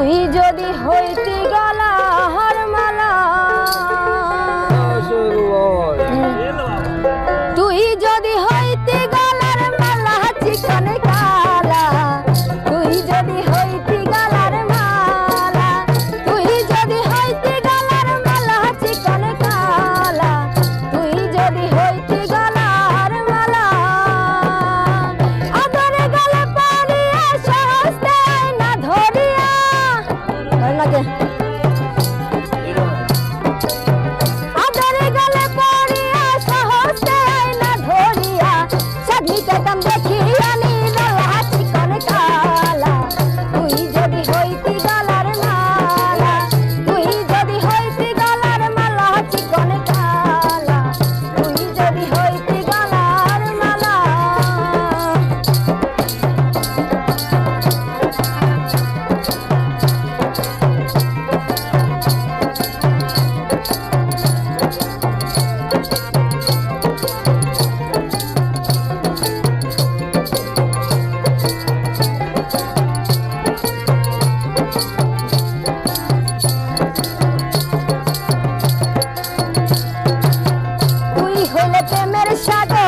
তুই যদি হইতে Ini 不 প্রেমের সাগর।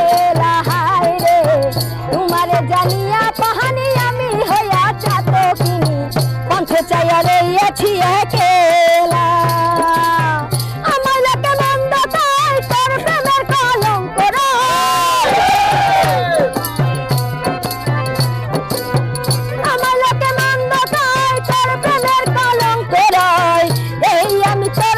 চাইয়া লইয়া ছিয়া খেলা আমার লোকে মন্দ তাই তোর প্রেমের কলঙ্ক আমার লোকে মন্দ তাই তোর প্রেমের কলঙ্ক এই আমি তোর